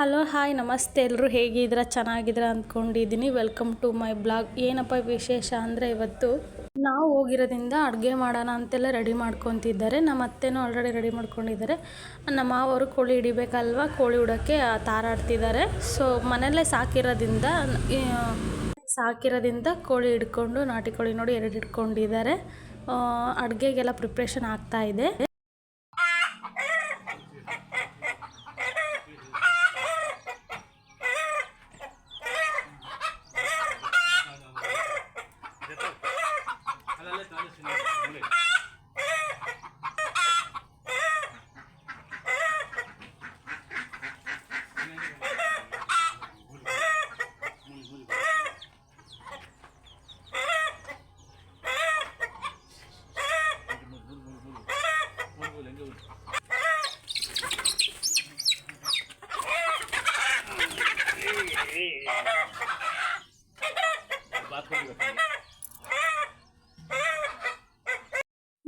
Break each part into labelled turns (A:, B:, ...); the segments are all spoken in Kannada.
A: ಹಲೋ, ಹಾಯ್, ನಮಸ್ತೆ. ಎಲ್ಲರೂ ಹೇಗಿದ್ದೀರಾ? ಚೆನ್ನಾಗಿದ್ದೀರಾ ಅಂದ್ಕೊಂಡಿದ್ದೀನಿ. ವೆಲ್ಕಮ್ ಟು ಮೈ ಬ್ಲಾಗ್ ಏನಪ್ಪ ವಿಶೇಷ ಅಂದರೆ ಇವತ್ತು ನಾವು ಹೋಗಿರೋದ್ರಿಂದ ಅಡುಗೆ ಮಾಡೋಣ ಅಂತೆಲ್ಲ ರೆಡಿ ಮಾಡ್ಕೊತಿದ್ದಾರೆ. ನಮ್ಮ ಅತ್ತೆನೂ ಆಲ್ರೆಡಿ ರೆಡಿ ಮಾಡ್ಕೊಂಡಿದ್ದಾರೆ. ನಮ್ಮ ಮಾವರು ಕೋಳಿ ಹಿಡಿಬೇಕಲ್ವ? ಕೋಳಿ ಉಡೋಕ್ಕೆ ತಾರಾಡ್ತಿದ್ದಾರೆ ಸೊ ಮನೆಯಲ್ಲೇ ಸಾಕಿರೋದ್ರಿಂದ ಸಾಕಿರೋದ್ರಿಂದ ಕೋಳಿ ಹಿಡ್ಕೊಂಡು, ನಾಟಿ ಕೋಳಿ ನೋಡಿ ಎರಡು ಹಿಡ್ಕೊಂಡಿದ್ದಾರೆ ಅಡುಗೆಗೆಲ್ಲ ಪ್ರಿಪ್ರೇಷನ್ ಆಗ್ತಾ ಇದೆ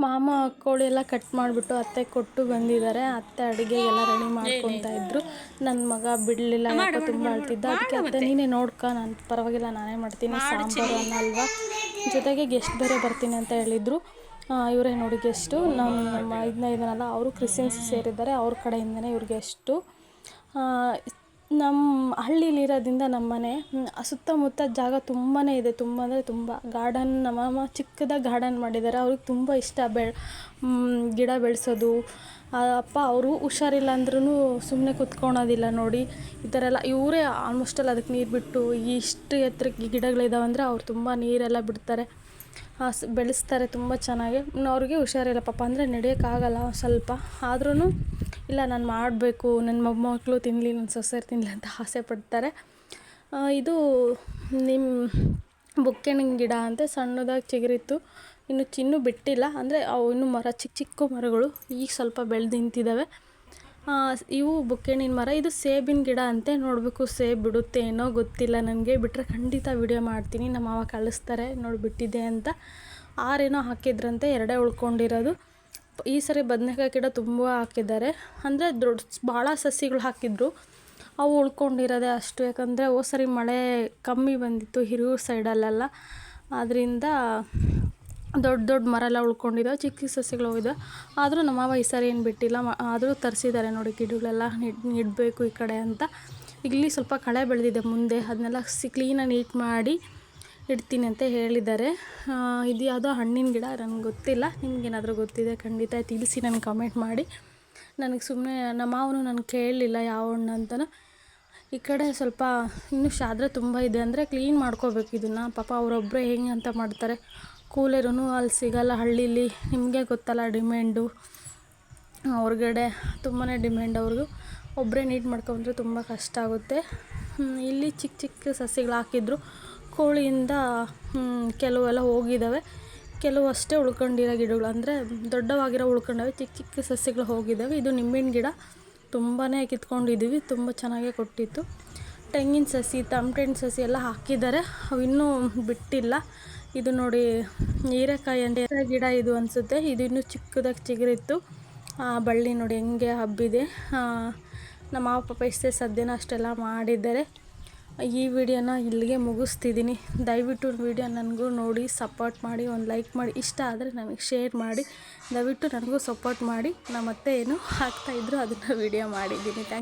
A: ಮಾಮ ಕೋಳಿ ಎಲ್ಲ ಕಟ್ ಮಾಡಿಬಿಟ್ಟು ಅತ್ತೆ ಕೊಟ್ಟು ಬಂದಿದ್ದಾರೆ. ಅತ್ತೆ ಅಡುಗೆ ಎಲ್ಲ ರೆಡಿ ಮಾಡ್ಕೊತಾ ಇದ್ರು. ನನ್ನ ಮಗ ಬಿಡಲಿಲ್ಲ ಯಾಕೋ ತುಂಬ ಅಳ್ತಿದ್ದ. ಅದಕ್ಕೆ ಅತ್ತೆ ನೀನೇ ನೋಡ್ಕ ನಾನು ಪರವಾಗಿಲ್ಲ ನಾನೇ ಮಾಡ್ತೀನಿ. ಸಾಂಬಾರು ಅನ್ನ ಅಲ್ವಾ ಜೊತೆಗೆ ಗೆಸ್ಟ್ ಬೇರೆ ಬರ್ತೀನಿ ಅಂತ ಹೇಳಿದರು. ಇವರೇ ನೋಡಿ ಗೆಸ್ಟು ನಮ್ಮ ನಮ್ಮ ಐದನೇ ಇದನ್ನಲ್ಲ ಅವರು ಕ್ರಿಶ್ಚಿಯನ್ಸ್ ಸೇರಿದ್ದಾರೆ. ಅವ್ರ ಕಡೆಯಿಂದನೇ ಇವ್ರಿಗೆ ಗೆಸ್ಟು ನಮ್ಮ ಹಳ್ಳಿಲಿರೋದ್ರಿಂದ ನಮ್ಮ ಮನೆ ಸುತ್ತಮುತ್ತ ಜಾಗ ತುಂಬಾ ಇದೆ. ತುಂಬ ಅಂದರೆ ತುಂಬ ಗಾರ್ಡನ್ ನಮ್ಮ ಮಾಮ ಚಿಕ್ಕದಾಗಿ ಗಾರ್ಡನ್ ಮಾಡಿದ್ದಾರೆ ಅವ್ರಿಗೆ ತುಂಬ ಇಷ್ಟ ಬೆ ಗಿಡ ಬೆಳೆಸೋದು. ಅಪ್ಪ ಅವರು ಹುಷಾರಿಲ್ಲ ಅಂದ್ರೂ ಸುಮ್ಮನೆ ಕುತ್ಕೊಳೋದಿಲ್ಲ ನೋಡಿ. ಈ ಥರ ಎಲ್ಲ, ಇವರೇ ಆಲ್ಮೋಸ್ಟಲ್ಲಿ ಅದಕ್ಕೆ ನೀರು ಬಿಟ್ಟು ಇಷ್ಟು ಎತ್ತರಕ್ಕೆ ಗಿಡಗಳಿದಾವೆ ಅಂದರೆ ಅವ್ರು ತುಂಬ ನೀರೆಲ್ಲ ಬಿಡ್ತಾರೆ. ಬೆಳೆಸ್ತಾರೆ ತುಂಬ ಚೆನ್ನಾಗಿ. ಅವ್ರಿಗೆ ಹುಷಾರಿಲ್ಲ ಪಾಪ, ಅಂದರೆ ನಡೆಯೋಕ್ಕಾಗಲ್ಲ ಸ್ವಲ್ಪ. ಆದ್ರೂ ಇಲ್ಲ, ನಾನು ಮಾಡಬೇಕು ನನ್ನ ಮೊಮ್ಮಕ್ಕಳು ತಿನ್ನಲಿ ನನ್ನ ಸೊಸೆರು ತಿನ್ನಲಿ ಅಂತ ಆಸೆ ಪಡ್ತಾರೆ. ಇದು ನಿಮ್ಮ ಬುಕ್ಕೆಣ್ಣಿನ ಗಿಡ ಅಂತ, ಸಣ್ಣದಾಗಿ ಚಿಗುರಿತ್ತು. ಇನ್ನು ಚಿನ್ನು ಬಿಟ್ಟಿಲ್ಲ, ಅಂದರೆ ಅವು ಇನ್ನೂ ಮರ ಚಿಕ್ಕ ಚಿಕ್ಕ ಮರಗಳು ಈಗ ಸ್ವಲ್ಪ ಬೆಳೆದು ನಿಂತಿದ್ದಾವೆ ಇವು ಬುಕ್ಕೆಣ್ಣಿನ ಮರ. ಇದು ಸೇಬಿನ ಗಿಡ ಅಂತೆ, ನೋಡಬೇಕು ಸೇಬು ಬಿಡುತ್ತೆ ಏನೋ ಗೊತ್ತಿಲ್ಲ ನನಗೆ. ಬಿಟ್ಟರೆ ಖಂಡಿತ ವಿಡಿಯೋ ಮಾಡ್ತೀನಿ, ನಮ್ಮ ಮಾವ ಕಳಿಸ್ತಾರೆ, ನೋಡಿ ಬಿಟ್ಟಿದೆ ಅಂತ. ಆರೇನೋ ಹಾಕಿದ್ರಂತೆ, ಎರಡೇ ಉಳ್ಕೊಂಡಿರೋದು. ಈ ಸರಿ ಬದನೆಕಾಯಿ ಗಿಡ ತುಂಬ ಹಾಕಿದ್ದಾರೆ. ಅಂದರೆ ದೊಡ್ಡ ಭಾಳ ಸಸಿಗಳು ಹಾಕಿದ್ರು. ಅವು ಉಳ್ಕೊಂಡಿರೋದೆ ಅಷ್ಟು. ಯಾಕಂದರೆ ಓ ಸರಿ ಮಳೆ ಕಮ್ಮಿ ಬಂದಿತ್ತು ಹಿರಿಯೂರು ಸೈಡಲ್ಲೆಲ್ಲ ಆದ್ದರಿಂದ ದೊಡ್ಡ ದೊಡ್ಡ ಮರ ಎಲ್ಲ ಉಳ್ಕೊಂಡಿದ್ದಾವೆ ಚಿಕ್ಕ ಚಿಕ್ಕ ಸಸಿಗಳು ಹೋಗಿದ್ದಾವೆ ಆದರೂ ನಮ್ಮ ಮಾವ ಈ ಸರಿ ಏನು ಬಿಟ್ಟಿಲ್ಲ. ಆದರೂ ತರಿಸಿದ್ದಾರೆ ನೋಡಿ ಗಿಡಗಳೆಲ್ಲ. ನೆಡ್ ನೆಡಬೇಕು ಈ ಕಡೆ ಅಂತ. ಇಲ್ಲಿ ಸ್ವಲ್ಪ ಕಳೆ ಬೆಳೆದಿದೆ ಮುಂದೆ. ಅದನ್ನೆಲ್ಲ ಸಿ ಕ್ಲೀನಾಗಿ ನೀಟ್ ಮಾಡಿ ಇಡ್ತೀನಿ ಅಂತ ಹೇಳಿದ್ದಾರೆ. ಇದು ಯಾವುದೋ ಹಣ್ಣಿನ ಗಿಡ ನನಗೆ ಗೊತ್ತಿಲ್ಲ. ನಿಮ್ಗೇನಾದರೂ ಗೊತ್ತಿದೆ, ಖಂಡಿತ ತಿಳಿಸಿ ನನಗೆ ಕಮೆಂಟ್ ಮಾಡಿ. ನನಗೆ ಸುಮ್ಮನೆ ನಮ್ಮ ಮಾವನು ನನಗೆ ಕೇಳಲಿಲ್ಲ ಯಾವ ಹಣ್ಣು ಅಂತಲೂ ಈ ಕಡೆ ಸ್ವಲ್ಪ ಇನ್ನೂ ಶಾದ್ರೆ ತುಂಬ ಇದೆ ಅಂದರೆ ಕ್ಲೀನ್ ಮಾಡ್ಕೋಬೇಕು ಇದನ್ನು. ಪಾಪ ಅವರೊಬ್ಬರೇ ಹೆಂಗೆ ಅಂತ ಮಾಡ್ತಾರೆ. ಕೂಲರೂ ಅಲ್ಲಿ ಸಿಗಲ್ಲ, ಹಳ್ಳೀಲಿ. ನಿಮಗೆ ಗೊತ್ತಲ್ಲ ಡಿಮ್ಯಾಂಡು ಹೊರಗಡೆ ತುಂಬಾ ಡಿಮ್ಯಾಂಡ್ ಅವ್ರಿಗೂ ಒಬ್ಬರೇ ನೀಟ್ ಮಾಡ್ಕೊಂಡ್ರೆ ತುಂಬ ಕಷ್ಟ ಆಗುತ್ತೆ. ಇಲ್ಲಿ ಚಿಕ್ಕ ಚಿಕ್ಕ ಸಸಿಗಳು ಹಾಕಿದ್ರು. ಕೋಳಿಯಿಂದ ಕೆಲವೆಲ್ಲ ಹೋಗಿದ್ದಾವೆ ಕೆಲವು ಅಷ್ಟೇ ಉಳ್ಕೊಂಡಿರೋ ಗಿಡಗಳು. ಅಂದರೆ ದೊಡ್ಡವಾಗಿರೋ ಉಳ್ಕೊಂಡವೆ, ಚಿಕ್ಕ ಚಿಕ್ಕ ಸಸಿಗಳು ಹೋಗಿದ್ದಾವೆ ಇದು ನಿಂಬಿನ ಗಿಡ. ತುಂಬಾ ಕಿತ್ಕೊಂಡಿದ್ದೀವಿ ತುಂಬ ಚೆನ್ನಾಗೇ ಕೊಟ್ಟಿತ್ತು. ತೆಂಗಿನ ಸಸಿ ತಮಟೆಣ್ಣು ಸಸಿ ಎಲ್ಲ ಹಾಕಿದ್ದಾರೆ. ಅವಿನ್ನೂ ಬಿಟ್ಟಿಲ್ಲ. ಇದು ನೋಡಿ, ಹೀರೆಕಾಯಿ ಅಂತ ಗಿಡ ಇದು ಅನಿಸುತ್ತೆ. ಇದು ಇನ್ನೂ ಚಿಕ್ಕದಾಗಿ ಚಿಗುರಿತ್ತು. ಆ ಬಳ್ಳಿ ನೋಡಿ ಹೆಂಗೆ ಹಬ್ಬಿದೆ. ನಮ್ಮ ಪಾಪ ಇಷ್ಟೇ ಸದ್ಯನ ಅಷ್ಟೆಲ್ಲ ಮಾಡಿದ್ದಾರೆ. ಈ ವಿಡಿಯೋನ ಇಲ್ಲಿಗೆ ಮುಗಿಸ್ತಿದ್ದೀನಿ. ದಯವಿಟ್ಟು ವಿಡಿಯೋ ನನಗೂ ನೋಡಿ ಸಪೋರ್ಟ್ ಮಾಡಿ, ಒಂದು ಲೈಕ್ ಮಾಡಿ. ಇಷ್ಟ ಆದರೆ ನನಗೆ ಶೇರ್ ಮಾಡಿ. ದಯವಿಟ್ಟು ನನಗೂ ಸಪೋರ್ಟ್ ಮಾಡಿ. ನಮ್ಮ ಅತ್ತೆ ಏನು ಹಾಕ್ತಾಯಿದ್ರು ಅದನ್ನು ವಿಡಿಯೋ ಮಾಡಿದ್ದೀನಿ. ಥ್ಯಾಂಕ್